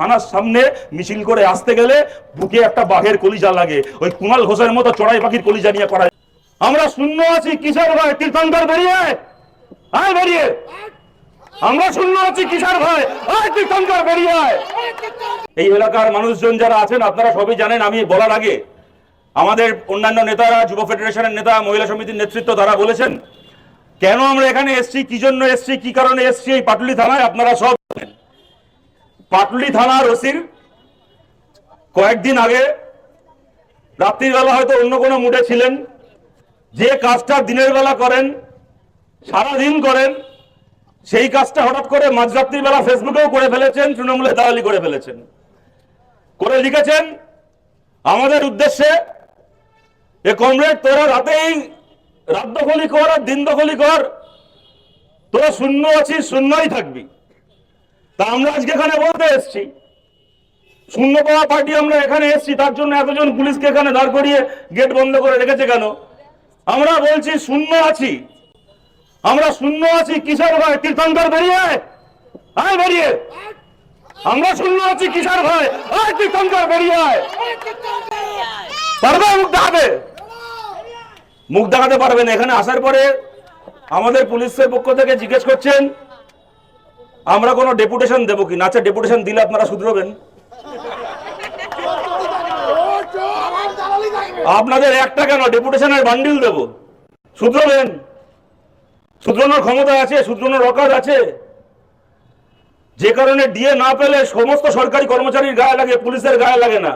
থানার সামনে মিছিল করে আসতে গেলে বুকে একটা বাঘের কলিজা লাগে। ওই কুণাল ঘোষের মতো চড়াই পাখির কলিজা নিয়ে করা আমরা শূন্য আছি, কিসের ভাই তীর্থঙ্কর বেরিয়ে আয়। বেরিয়ে। আমরা শূন্য আছি, কিসের ভয়? আয় তীর্থঙ্কর, বেরিয়ে এই এলাকার মানুষজন যারা আছেন, আপনারা সবই জানেন, আমি বলার আগে আমাদের অন্যান্য নেতারা, যুব ফেডারেশনের নেতা, মহিলা সমিতির নেতৃত্ব, তারা বলেছেন, কেন আমরা এখানে এসছি, কি জন্য এসছি, কি কারণে এসছি, এই পাটুলি থানায় আপনারা সব। পাটুলি থানার ওসির কয়েকদিন আগে রাত্রিবেলা হয়তো অন্য কোনো মুডে ছিলেন, যে কাজটা দিনের বেলা করেন, সারাদিন করেন, সেই কাজটা হঠাৎ করে মাঝরাত্রির বেলা ফেসবুকেও করে ফেলেছেন, তৃণমূলে দালালি করে ফেলেছেন। করে লিখেছেন, আমাদের উদ্দেশ্যে এ কমরেড, তোরা রাতেই রাত দখলি কর আর দিন দখলি কর। তোরা শূন্য আছিস, শূন্যই থাকবি। তা আমরা আজকে এখানে বলতে এসছি। শূন্য পাওয়া পার্টি আমরা এখানে এসছি, তার জন্য এতজন পুলিশকে এখানে দাঁড় করিয়ে গেট বন্ধ করে রেখেছে কেন? আমরা বলছি শূন্য আছি। আমরা শূন্য আছি কিসের ভয় তীর্থঙ্কর বেরিয়ে আয়। বেরিয়ে। আমরা শূন্য আছি কিসের ভয় আয় তীর্থঙ্কর, বেরিয়ে পারবে মুখ দেখাবে মুখ দেখাতে পারবেন এখানে আসার পরে আমাদের পুলিশের পক্ষ থেকে জিজ্ঞেস করছেন আমরা কোনো ডেপুটেশন দেবো কি? না ডেপুটেশন দিলে আপনারা শুধরবেন? আপনাদের একটা কেন ডেপুটেশনের বান্ডিল দেব। শুধরবেন? শুধরানোর ক্ষমতা আছে, শুধরানোর অকাজ আছে। যে কারণে ডিএ না পেলে সমস্ত সরকারি কর্মচারীর গায়ে লাগে, পুলিশের গায়ে লাগে না।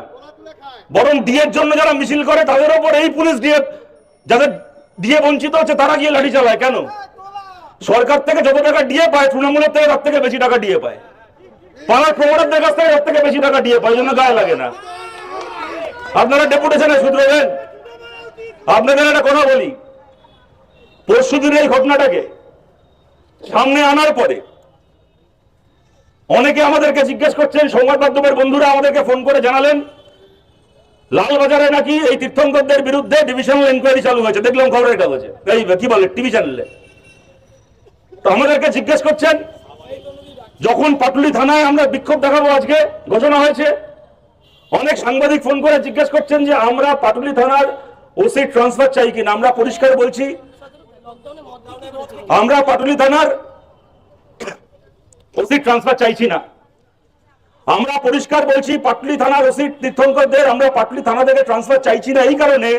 বরং ডিএর জন্য যারা মিছিল করে, তাদের ওপর এই পুলিশ ডিএ, যাদের ডিএ বঞ্চিত হচ্ছে তারা গিয়ে লাঠি চালায়। কেন? সরকার থেকে যত টাকা ডিএ পায়, তৃণমূলের থেকে তার থেকে বেশি টাকা ডিএ পায়। পাড়ার প্রমোটারদের কাছ থেকে তার থেকে বেশি টাকা ডিএ পায় জন্য গায়ে লাগে না। আপনারা ডেপুটেশনে শুধরাবেন আপনাদের একটা কথা বলি। পরশু এই ঘটনাটাকে সামনে আনার পরে অনেকে আমাদেরকে জিজ্ঞেস করছেন, সংবাদ মাধ্যমের বন্ধুরা আমাদেরকে ফোন করে জানালেন, লালবাজারে নাকি এই তীর্থঙ্করদের বিরুদ্ধে ডিভিশনাল এনকোয়ারি চালু হয়েছে। দেখলাম খবরের কাগজে। এই কি বলে, টিভি চ্যানেলে। তো আমাদেরকে জিজ্ঞেস করছেন, যখন পাটুলি থানায় আমরা বিক্ষোভ দেখাবো আজকে, ঘোষণা হয়েছে, অনেক সাংবাদিক ফোন করে জিজ্ঞেস করছেন যে আমরা পাটুলি থানার ওসি ট্রান্সফার চাই কিনা, আমরা পরিষ্কার বলছি, আমরা পাটুলি থানার ওসি ট্রান্সফার চাইছি না। আমরা পরিষ্কার বলছি, পাটলি থানার ওসি তীর্থঙ্করদের আমরা পাটলি থানা থেকে ট্রান্সফার চাইছি না এই কারণে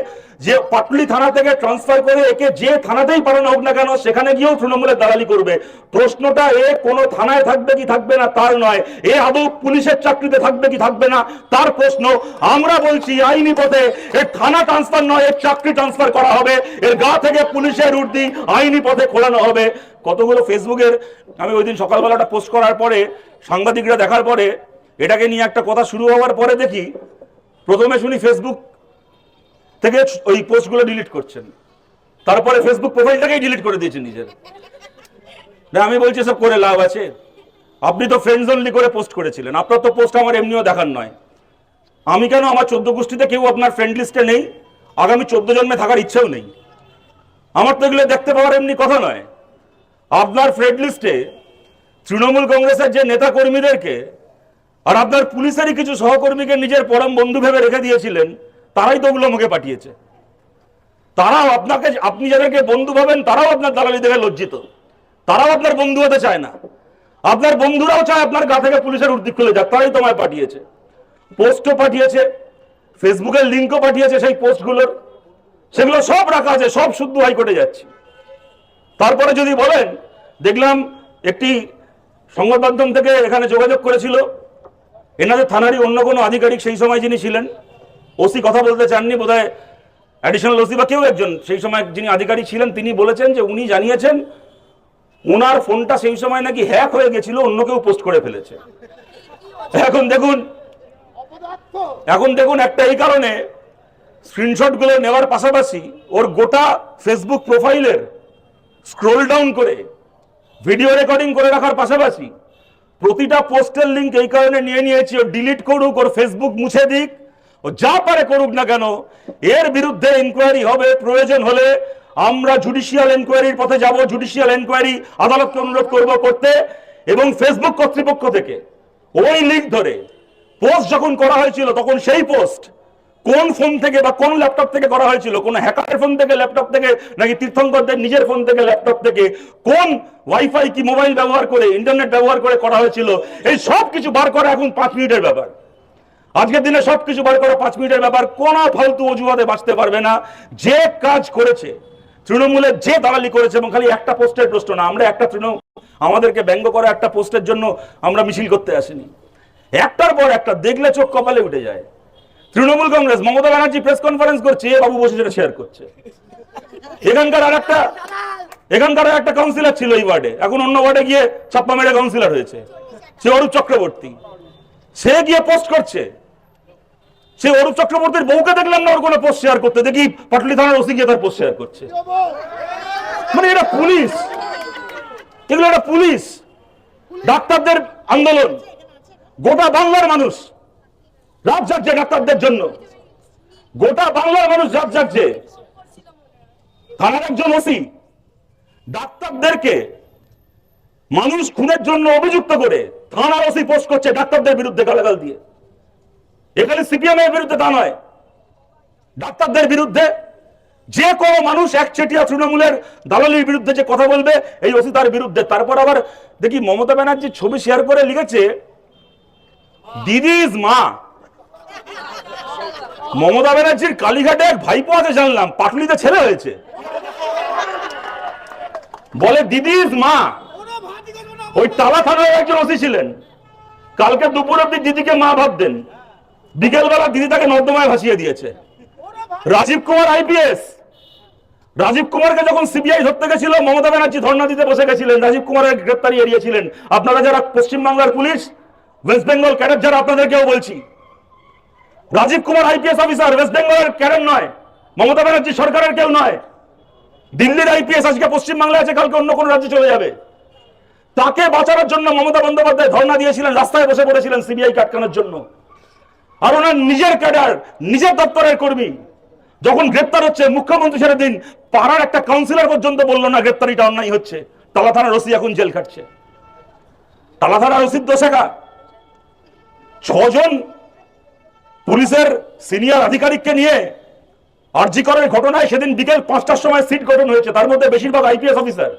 যে পাটলি থানা থেকে ট্রান্সফার করে একে যে থানাতেই পাঠানো হোক না কেন, সেখানে গিয়েও তৃণমূলের দালালি করবে। প্রশ্নটা এ, কোনো থানায় থাকবে কি থাকবে না তার নয়। এ আদৌ পুলিশের চাকরিতে থাকবে কি থাকবে না তার প্রশ্ন। আমরা বলছি, আইনি পথে এর থানা ট্রান্সফার নয়, এর চাকরি ট্রান্সফার করা হবে। এর গা থেকে পুলিশের উর্দি আইনি পথে খোলানো হবে। কতগুলো ফেসবুকের আমি ওই দিন সকালবেলাটা পোস্ট করার পরে, সাংবাদিকরা দেখার পরে এটাকে নিয়ে একটা কথা শুরু হওয়ার পরে দেখি প্রথমে শুনি ফেসবুক থেকে ওই পোস্টগুলো ডিলিট করছেন। তারপরে ফেসবুক প্রোফাইলটাকেই ডিলিট করে দিয়েছেন নিজের। আমি বলছি সব করে লাভ আছে। আপনি তো ফ্রেন্ডস অনলি করে পোস্ট করেছিলেন। আপনার তো পোস্ট আমার এমনিও দেখার নয়। আমি কেন আমার চোদ্দ গোষ্ঠীতে কেউ আপনার ফ্রেন্ড লিস্টে নেই? আগামী চোদ্দ জন্মে থাকার ইচ্ছেও নেই। আমার তো এগুলো দেখতে পাওয়ার এমনি কথা নয়। আপনার ফ্রেন্ড লিস্টে তৃণমূল কংগ্রেসের যে নেতা কর্মীদেরকে আর আপনার পুলিশেরই কিছু সহকর্মীকে নিজের পরম বন্ধু ভেবে রেখে দিয়েছিলেন, তারাই তো ওগুলো মুখে পাঠিয়েছে। তারাও আপনাকে, আপনি যাদেরকে বন্ধু ভাবেন, তারাও আপনার দালালি দেখে লজ্জিত। তারাও আপনার বন্ধু হতে চায় না। আপনার বন্ধুরাও চায় আপনার গা থেকে পুলিশের উর্দি খুলে যাক, তারাই তোমায় পাঠিয়েছে। পোস্টও পাঠিয়েছে ফেসবুকের লিঙ্কও পাঠিয়েছে সেই পোস্টগুলোর। সেগুলো সব রাখা আছে, সব শুদ্ধ হাইকোর্টে যাচ্ছে। তারপরে যদি বলেন, দেখলাম একটি সংবাদ মাধ্যম থেকে এখানে যোগাযোগ করেছিল এনাদের থানারই অন্য কোনো আধিকারিক সেই সময় যিনি ছিলেন, ওসি কথা বলতে চাননি, বোধহয় অ্যাডিশনাল ওসি বা কেউ একজন, সেই সময় যিনি আধিকারিক ছিলেন, তিনি বলেছেন যে উনি জানিয়েছেন ওনার ফোনটা সেই সময় নাকি হ্যাক হয়ে গেছিল, অন্য কেউ পোস্ট করে ফেলেছে। এখন দেখুন এখন দেখুন একটা এই কারণে স্ক্রিনশটগুলো নেওয়ার পাশাপাশি ওর গোটা ফেসবুক প্রোফাইলের স্ক্রোল ডাউন করে ভিডিও রেকর্ডিং করে রাখার পাশাপাশি প্রতিটা পোস্টের লিঙ্ক এই কারণে নিয়ে নিয়েছি, ও ডিলিট করুক, ওর ফেসবুক মুছে দিক, ও যা পারে করুক না কেন, এর বিরুদ্ধে ইনকোয়ারি হবে, প্রয়োজন হলে আমরা জুডিশিয়াল এনকোয়ারির পথে যাব জুডিশিয়াল এনকোয়ারি আদালতকে অনুরোধ করব করতে, এবং ফেসবুক কর্তৃপক্ষ থেকে ওই লিঙ্ক ধরে পোস্ট যখন করা হয়েছিল, তখন সেই পোস্ট কোন ফোন থেকে বা কোন ল্যাপটপ থেকে করা হয়েছিল? কোন হ্যাকারের ফোন থেকে, ল্যাপটপ থেকে, নাকি তীর্থঙ্করদের নিজের ফোন থেকে, ল্যাপটপ থেকে? কোন ওয়াইফাই কি মোবাইল ব্যবহার করে, ইন্টারনেট ব্যবহার করে করা হয়েছিল? এই সব কিছু বার করা এখন পাঁচ মিনিটের ব্যাপার। আজকের দিনে সবকিছু বার করা পাঁচ মিনিটের ব্যাপার। কোন ফালতু অজুহাতে বাঁচতে পারবে না। যে কাজ করেছে, তৃণমূলের যে দালালি করেছে, এবং খালি একটা পোস্টের প্রশ্ন না, আমরা একটা তৃণমূল আমাদেরকে ব্যঙ্গ করা একটা পোস্টের জন্য আমরা মিছিল করতে আসিনি। একটার পর একটা, দেখলে চোখ কপালে উঠে যায়। তৃণমূল কংগ্রেস, মমতা ব্যানার্জি প্রেস কনফারেন্স করছে বাবু বসে শেয়ার করছে। এখানকার আর একটা, এখানকার একটা কাউন্সিলর ছিল এই ওয়ার্ডে এখন অন্য ওয়ার্ডে গিয়ে ছাপ্পা মেরে কাউন্সিলর হয়েছে। সে অরূপ চক্রবর্তী। সে গিয়ে পোস্ট করছে। সে অরূপ চক্রবর্তীর বউকে দেখলাম না, ওর কোনো পোস্ট শেয়ার করতে। দেখি পাটলি থানার ওসি গিয়ে তার পোস্ট শেয়ার করছে। মানে এটা পুলিশ। এগুলো একটা পুলিশ। ডাক্তারদের আন্দোলন। গোটা বাংলার মানুষ। রাত জাগছে ডাক্তারদের জন্য। গোটা বাংলার মানুষ রাত জাগছে। থানার একজন ওসি ডাক্তারদেরকে মানুষ খুনের জন্য অভিযুক্ত করে থানার ওসি পোস্ট করছে ডাক্তারদের বিরুদ্ধে গালাগাল দিয়ে। এখানে সিপিএম এর বিরুদ্ধে তা নয়। ডাক্তারদের বিরুদ্ধে যে কোনো মানুষ একচেটিয়া তৃণমূলের দালালির বিরুদ্ধে যে কথা বলবে, এই ওসি তার বিরুদ্ধে। তারপর আবার দেখি মমতা ব্যানার্জির ছবি শেয়ার করে লিখেছে দিদি ইজ মা মমতা ব্যানার্জির কালীঘাটে এক ভাইপো আছে জানলাম, পাটলিতে ছেলে হয়েছে। বলে, দিদি মা। ওই টালা থানায় একজন ওসি ছিলেন। কালকে দুপুর অব্দি দিদিকে মা ভাবতেন। বিকেলবেলা দিদি তাকে নর্দমায় ভাসিয়ে দিয়েছে। রাজীব কুমার আইপিএস রাজীব কুমারকে যখন সিবিআই ধরতে গেছিল, মমতা ব্যানার্জি ধর্ণা দিতে বসে গেছিলেন। রাজীব কুমারের গ্রেপ্তারি এড়িয়েছিলেন। আপনারা যারা পশ্চিমবাংলার পুলিশ, ওয়েস্ট বেঙ্গল ক্যাডার যারা, আপনাদেরকেও বলছি Rajib Kumar IPS officer west বেঙ্গলের ক্যাডার নয়, মমতা ব্যানার্জি সরকারের কেউ নয়। দিল্লির আইপিএস আজকে পশ্চিমবাংলায় আছে, কালকে অন্য কোনো রাজ্যে চলে যাবে। তাকে বাঁচানোর জন্য মমতা বন্দ্যোপাধ্যায় ধর্ণা দিয়েছিলেন, রাস্তায় বসে পড়েছিলেন সিবিআই আটকানোর জন্য। আর ওনার নিজের ক্যাডার, নিজের দপ্তরের কর্মী, যখন গ্রেপ্তার হচ্ছে, মুখ্যমন্ত্রী ছেড়ে দিন পাড়ার একটা কাউন্সিলর পর্যন্ত বলল, না, গ্রেপ্তারিটা অন্যায় হচ্ছে। টালা থানার এখন জেল খাটছে। থানার ওসির দোষেকা ছজন পুলিশের সিনিয়র আধিকারিককে নিয়ে আরজি করার ঘটনায় সেদিন বিকেল পাঁচটার সময় সিট গঠন হয়েছে। তার মধ্যে বেশিরভাগ আইপিএস অফিসার।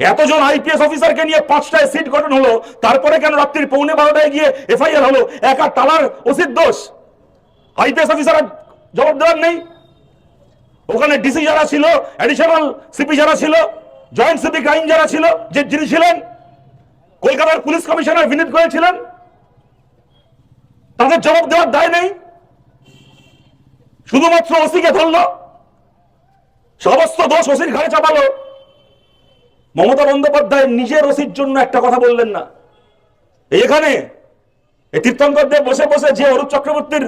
এতজন আইপিএস অফিসারকে নিয়ে পাঁচটায় সিট গঠন হলো, তারপরে কেন রাত্রির পৌনে বারোটায় গিয়ে এফআইআর হলো? একা টালার ওসির দোষ। আইপিএস অফিসার জবাব দেওয়ার নেই। ওখানে ডিসি যারা ছিল অ্যাডিশনাল সিপি যারা ছিল জয়েন্ট সিপি ক্রাইম যারা ছিল, যে যিনি ছিলেন, কলকাতার পুলিশ কমিশনার বিনীত গোয়েল ছিলেন তাদের জবাব দেওয়ার দায় নেই। শুধুমাত্র ওসিকে ধরলো। সমস্ত দোষ ওসির ঘাড়ে চাপালো। মমতা বন্দ্যোপাধ্যায় নিজের ওসির জন্য একটা কথা বললেন না। এখানে এই তীর্থঙ্করদের বসে বসে যে অরূপ চক্রবর্তীর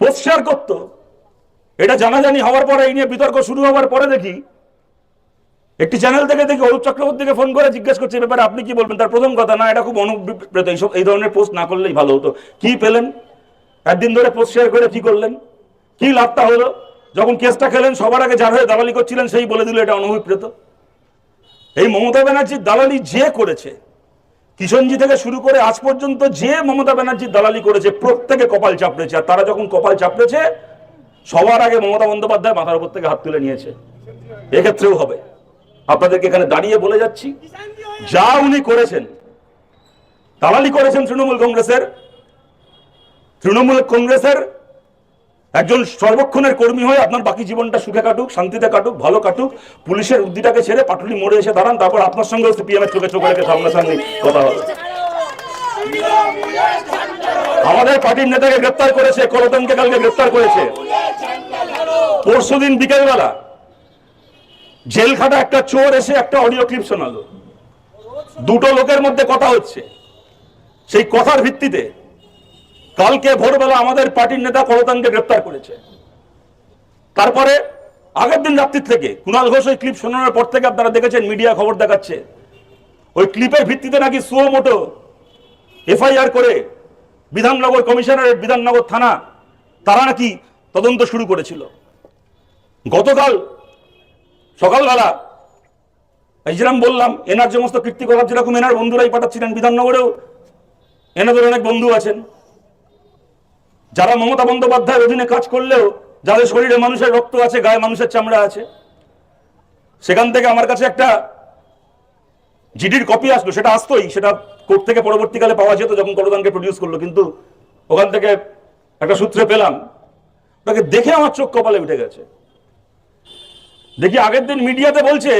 পোস্ট শেয়ার করত, এটা জানাজানি হওয়ার পরে এই নিয়ে বিতর্ক শুরু হওয়ার পরে দেখি একটি চ্যানেল থেকে দেখি অরূপ চক্রবর্তীকে ফোন করে জিজ্ঞেস করছে ব্যাপারে আপনি কি বলবেন? তার প্রথম কথা, না, এটা খুব অনুপ্রেত, এইসব, এই ধরনের পোস্ট না করলেই ভালো হতো। কি পেলেন? একদিন ধরে পোস্ট শেয়ার করে কি করলেন? কি লাভটা হলো? যখন কেসটা খেলেন, সবার আগে যার হয়ে দালালি করছিলেন, সেই বলে দিল, এটা অনভিপ্রেত এই মমতা ব্যানার্জির দালালি যে করেছে কিষণজি থেকে শুরু করে আজ পর্যন্ত যে মমতা ব্যানার্জির দালালি করেছে, প্রত্যেকে কপাল চাপড়েছে। আর তারা যখন কপাল চাপড়েছে, সবার আগে মমতা বন্দ্যোপাধ্যায় মাথার উপর থেকে হাত তুলে নিয়েছে। এক্ষেত্রেও হবে। আপনাদেরকে এখানে দাঁড়িয়ে বলে যাচ্ছি, যা উনি করেছেন, দালালি করেছেন তৃণমূল কংগ্রেসের তৃণমূল কংগ্রেসের একজন সর্বক্ষণের কর্মী হয়ে আপনার বাকি জীবনটা সুখে কাটুক, শান্তিতে কাটুক, ভালো কাটুক, পুলিশের উদ্দিটাকে ছেড়ে পাটুলি মোড়ে এসে দাঁড়ান, তারপর আপনার সঙ্গে সিপিএম এর চোখে চোখে রেখে সামনাসামনি কথা হবে। আমাদের পার্টির নেতাকে গ্রেপ্তার করেছে করতনকে কালকে গ্রেপ্তার করেছে। পরশুদিন বিকেলবেলা জেল খাটা একটা চোর এসে একটা অডিও ক্লিপ শোনালো। দুটো লোকের মধ্যে কথা হচ্ছে। সেই কথার ভিত্তিতে কালকে ভোরবেলা আমাদের পার্টির নেতা করতানকে গ্রেপ্তার করেছে। তারপরে আগের দিন রাত্রির থেকে কুণাল ঘোষ ওই ক্লিপ শোনানোর পর থেকে আপনারা দেখেছেন মিডিয়া খবর দেখাচ্ছে। ওই ক্লিপের ভিত্তিতে নাকি সুও মোটো এফআইআর করে বিধাননগর কমিশনারের বিধাননগর থানা, তারা নাকি তদন্ত শুরু করেছিল। গতকাল সকালবেলা যেরকম বললাম, এনার সমস্ত কীর্তিকলাপ যেরকম এনার বন্ধুরাই পাঠাচ্ছিলেন বিধাননগরেও, এনাদের অনেক বন্ধু আছেন। যারা মমতা বন্দ্যোপাধ্যায়ের অধীনে কাজ করলেও, যাদের শরীরে মানুষের রক্ত আছে, গায়ে মানুষের চামড়া আছে, সেখান থেকে আমার কাছে একটা জিডির কপি আসলো, সেটা আসতোই, সেটা কোর্ট থেকে পরবর্তীকালে পাওয়া যেত যখন করদানকে প্রডিউস করল, কিন্তু ওখান থেকে একটা সূত্রে পেলাম। ওটাকে দেখে আমার চোখ কপালে উঠে গেছে। দেখি আগের দিন মিডিয়াতে বলছে,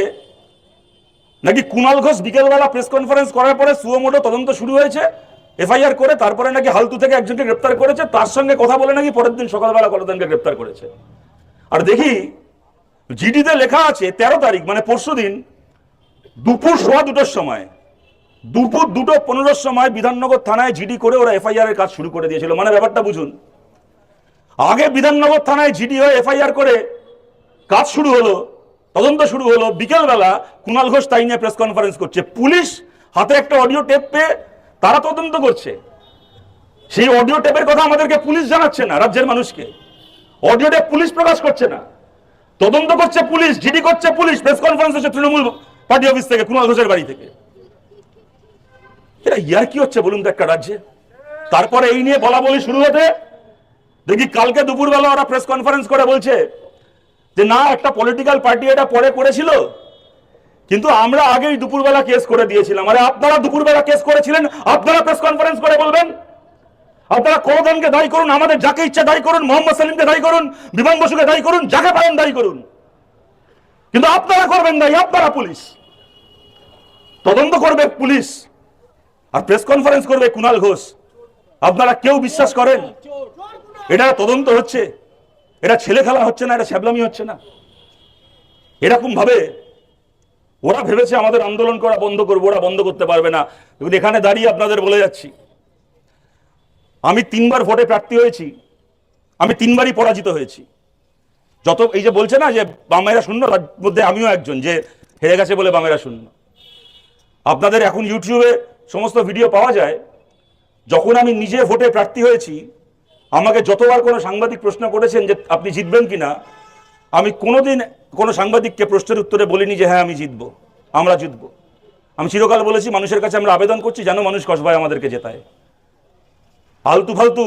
নাকি কুণাল ঘোষ বিকেলবেলা প্রেস কনফারেন্স করার পরে সুয়োমোটো তদন্ত শুরু হয়েছে, এফআইআর করে তারপরে নাকি হালতু থেকে একজনকে গ্রেপ্তার করেছে, তার সঙ্গে কথা বলে নাকি পরের দিন সকালবেলা করদানকে গ্রেপ্তার করেছে। আর দেখি, জিডিতে লেখা আছে তেরো তারিখ মানে পরশু দিন দুপুর সোয়া দুটোর সময়, দুপুর দুটো পনেরোর সময় বিধাননগর থানায় জিডি করে ওরা এফআইআর এর কাজ শুরু করে দিয়েছিল। মানে ব্যাপারটা বুঝুন, আগে বিধাননগর থানায় জিডি হয়ে এফআইআর করে কাজ শুরু হলো, তদন্ত শুরু হলো, বিকেলবেলা কুণাল ঘোষ তাই নিয়ে প্রেস কনফারেন্স করছে। পুলিশ হাতে একটা অডিও টেপ পেয়ে তারা তদন্ত করছে। সেই অডিও টেপের কথা আমাদেরকে পুলিশ জানাচ্ছে না, রাজ্যের মানুষকে। অডিও টেপ পুলিশ প্রকাশ করছে না। তদন্ত করছে পুলিশ জিডি করছে পুলিশ প্রেস কনফারেন্স হচ্ছে তৃণমূল পার্টি অফিস থেকে কুণাল ঘোষের বাড়ি থেকে। এটা ইয়ার কি হচ্ছে বলুন তো একটা রাজ্যে? তারপরে এই নিয়ে বলা বলি শুরু হতে, দেখি কালকে দুপুরবেলা ওরা প্রেস কনফারেন্স করে বলছে যে না, একটা পলিটিক্যাল পার্টি এটা পরে করেছিল। কিন্তু আমরা আগেই দুপুরবেলা কেস করে দিয়েছিলাম। আরে আপনারা দুপুরবেলা কেস করেছিলেন? আপনারা প্রেস কনফারেন্স করে বলবেন? আপনারা করদানকে দায়ী করুন, আমাদের যাকে ইচ্ছা দায়ী করুন, মোহাম্মদ সালিমকে দায়ী করুন, বিমান বসুকে দায়ী করুন, যাকে পারেন দায়ী করুন। কিন্তু আপনারা করবেন দায়ী আপনারা পুলিশ। তদন্ত করবে পুলিশ। আর প্রেস কনফারেন্স করবে কুণাল ঘোষ। আপনারা কেউ বিশ্বাস করেন? এটা তদন্ত হচ্ছে। এটা ছেলে খেলা হচ্ছে না, এটা শ্যাবলামি হচ্ছে না। এরকম ভাবে ওরা ভেবেছে আমাদের আন্দোলন করা বন্ধ করব, ওরা বন্ধ করতে পারবে না। এখানে দাঁড়িয়ে আপনাদের বলে যাচ্ছি, আমি তিনবার ভোটে প্রার্থী হয়েছি, আমি তিনবারই পরাজিত হয়েছি। যত, এই যে বলছে না যে বামেরা শূন্য, তার মধ্যে আমিও একজন যে হেরে গেছে বলে বামেরা শূন্য। আপনাদের এখন ইউটিউবে সমস্ত ভিডিও পাওয়া যায়, যখন আমি নিজে ভোটে প্রার্থী হয়েছি আমাকে যতবার কোনো সাংবাদিক প্রশ্ন করেছেন যে আপনি জিতবেন কি না আমি কোনোদিন কোনো সাংবাদিককে প্রশ্নের উত্তরে বলিনি যে হ্যাঁ আমি জিতব, আমরা জিতব। আমি চিরকাল বলেছি, মানুষের কাছে আমরা আবেদন করছি যেন মানুষ কসবায় আমাদেরকে জেতায়। ফালতু ফালতু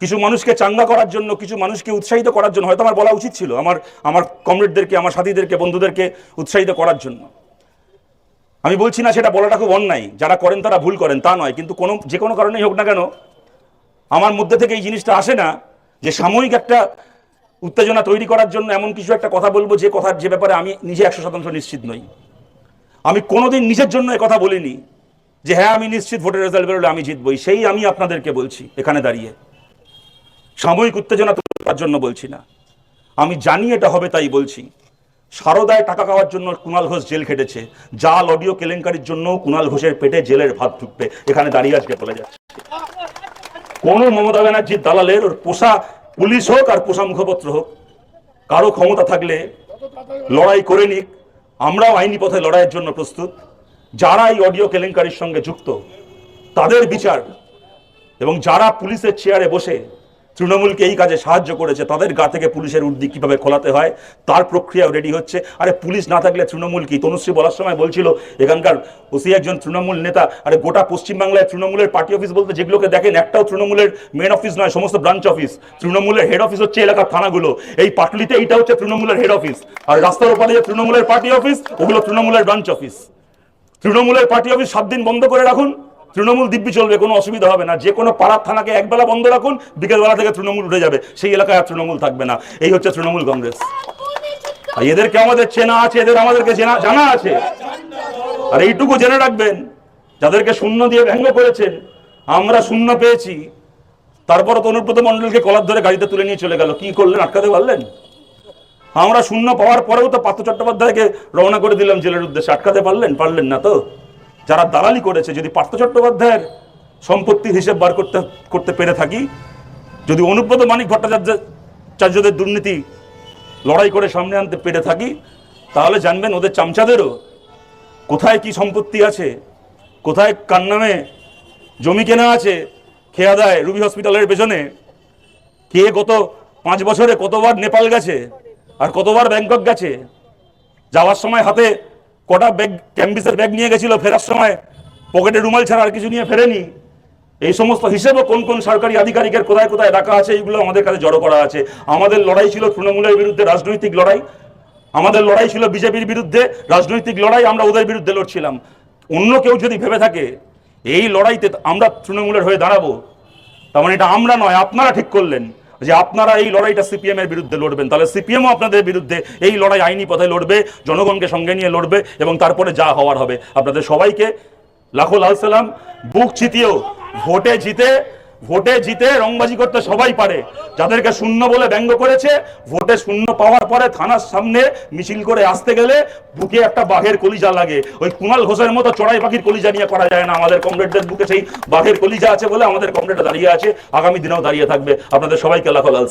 কিছু মানুষকে চাঙ্গা করার জন্য, কিছু মানুষকে উৎসাহিত করার জন্য, হয়তো আমার বলা উচিত ছিল, আমার আমার কমরেডদেরকে, আমার সাথীদেরকে, বন্ধুদেরকে উৎসাহিত করার জন্য। আমি বলছি না সেটা বলাটা খুব অন্যায়, যারা করেন তারা ভুল করেন, তা নয়, কিন্তু কোনো, যে কোনো কারণেই হোক না কেন আমার মধ্যে থেকে এই জিনিসটা আসে না যে সাময়িক একটা উত্তেজনা তৈরি করার জন্য এমন কিছু একটা কথা বলব, যে কথার, যে ব্যাপারে আমি নিজে একশো শতাংশ নিশ্চিত নই। আমি কোনোদিন নিজের জন্য কথা বলিনি যে হ্যাঁ আমি নিশ্চিত ভোটের রেজাল্ট বেরোলে আমি জিতবই, সেই আমি আপনাদেরকে বলছি এখানে দাঁড়িয়ে। সাময়িক উত্তেজনা তৈরি করার জন্য বলছি না। আমি জানি এটা হবে তাই বলছি। সারদায় টাকা খাওয়ার জন্য কুণাল ঘোষ জেল খেটেছে জাল অডিও কেলেঙ্কারির জন্য কুণাল ঘোষের পেটে জেলের ভাত ঢুকবে। এখানে দাঁড়িয়ে আজকে বলে যাচ্ছে। কোন মমতা ব্যানার্জির দালালের ওর পোষা পুলিশ হোক আর পোষা মুখপত্র হোক, কারও ক্ষমতা থাকলে লড়াই করে নিক। আমরাও আইনি পথে লড়াইয়ের জন্য প্রস্তুত। যারা এই অডিও কেলেঙ্কারির সঙ্গে যুক্ত, তাদের বিচার এবং যারা পুলিশের চেয়ারে বসে তৃণমূলকে এই কাজে সাহায্য করেছে, তাদের গা থেকে পুলিশের উর্দি কীভাবে খোলাতে হয়, তার প্রক্রিয়াও রেডি হচ্ছে। আরে পুলিশ না থাকলে তৃণমূল কি? তনুশ্রী বলার সময় বলছিল, এখানকার ওসি একজন তৃণমূল নেতা, আরে গোটা পশ্চিমবাংলায় তৃণমূলের পার্টি অফিস বলতে যেগুলোকে দেখেন, একটাও তৃণমূলের মেন অফিস নয়, সমস্ত ব্রাঞ্চ অফিস তৃণমূলের হেড অফিস হচ্ছে এলাকার থানাগুলো। এই পাটলিতে এইটা হচ্ছে তৃণমূলের হেড অফিস আর রাস্তার ওপারে যে তৃণমূলের পার্টি অফিস ওগুলো তৃণমূলের ব্রাঞ্চ অফিস তৃণমূলের পার্টি অফিস সাত দিন বন্ধ করে রাখুন। তৃণমূল দিব্যি চলবে, কোনো অসুবিধা হবে না। যে কোনো পাড়ার থানাকে একবেলা বন্ধ রাখুন, বিকেলবেলা থেকে তৃণমূল উঠে যাবে। সেই এলাকায় আর তৃণমূল থাকবে না। এই হচ্ছে তৃণমূল কংগ্রেস। এদেরকে আমাদের চেনা আছে, এদের আমাদেরকে চেনা, জানা আছে। আর এইটুকু জেনে রাখবেন, যাদেরকে শূন্য দিয়ে ব্যঙ্গ করেছেন, আমরা শূন্য পেয়েছি। তারপর তো অনুব্রত মন্ডলকে কলার ধরে গাড়িতে তুলে নিয়ে চলে গেল। কি করলেন? আটকাতে পারলেন? আমরা শূন্য পাওয়ার পরেও তো পার্থ চট্টোপাধ্যায়কে রওনা করে দিলাম জেলের উদ্দেশ্যে। আটকাতে পারলেন? পারলেন না তো? যারা দালালি করেছে, যদি পার্থ চট্টোপাধ্যায়ের সম্পত্তির হিসেব বার করতে করতে পেরে থাকি, যদি অনুব্রত মানিক ভট্টাচার্যদের দুর্নীতি লড়াই করে সামনে আনতে পেরে থাকি, তাহলে জানবেন ওদের চামচাদেরও কোথায় কি সম্পত্তি আছে, কোথায় কার নামে জমি কেনা আছে, খেয়া দেয় রুবি হসপিটালের পেছনে, কে গত পাঁচ বছরে কতবার নেপাল গেছে, আর কতবার ব্যাংকক গেছে, যাওয়ার সময় হাতে কটা ব্যাগ ক্যাম্বিসের ব্যাগ নিয়ে গেছিল ফেরার সময় পকেটে রুমাল ছাড়া আর কিছু নিয়ে ফেরেনি। এই সমস্ত হিসেবে কোন কোন সরকারি আধিকারিকের কোথায় কোথায় রাখা আছে, এইগুলো আমাদের কাছে জড়ো করা আছে। আমাদের লড়াই ছিল তৃণমূলের বিরুদ্ধে রাজনৈতিক লড়াই। আমাদের লড়াই ছিল বিজেপির বিরুদ্ধে রাজনৈতিক লড়াই, আমরা ওদের বিরুদ্ধে লড়ছিলাম। অন্য কেউ যদি ভেবে থাকে, এই লড়াইতে আমরা তৃণমূলের হয়ে দাঁড়াবো, তার মানে এটা আমরা নয়, আপনারা ঠিক করলেন। যে আপনারা এই লড়াইটা সিপিএম এর বিরুদ্ধে লড়বেন, তাহলে সিপিএমও আপনাদের বিরুদ্ধে এই লড়াই আইনি পথে লড়বে, জনগণকে সঙ্গে নিয়ে লড়বে এবং তারপরে যা হওয়ার হবে। আপনাদের সবাইকে লাখো লাল সালাম, বুক চিতিয়েও, ভোটে জিতে ভোটে জিতে রংবাজি করতে সবাই পারে। যাদেরকে শূন্য বলে ব্যঙ্গ করেছে, ভোটে শূন্য পাওয়ার পরে থানার সামনে মিছিল করে আসতে গেলে বুকে একটা বাঘের কলিজা লাগে। ওই কুণাল ঘোষের মতো চড়াই পাখির কলিজা নিয়ে করা যায় না। আমাদের কমরেডদের বুকে সেই বাঘের কলিজা আছে বলে আমাদের কমরেড দাঁড়িয়ে আছে। আগামী দিনেও দাঁড়িয়ে থাকবে। আপনাদের সবাইকে লাখো লাল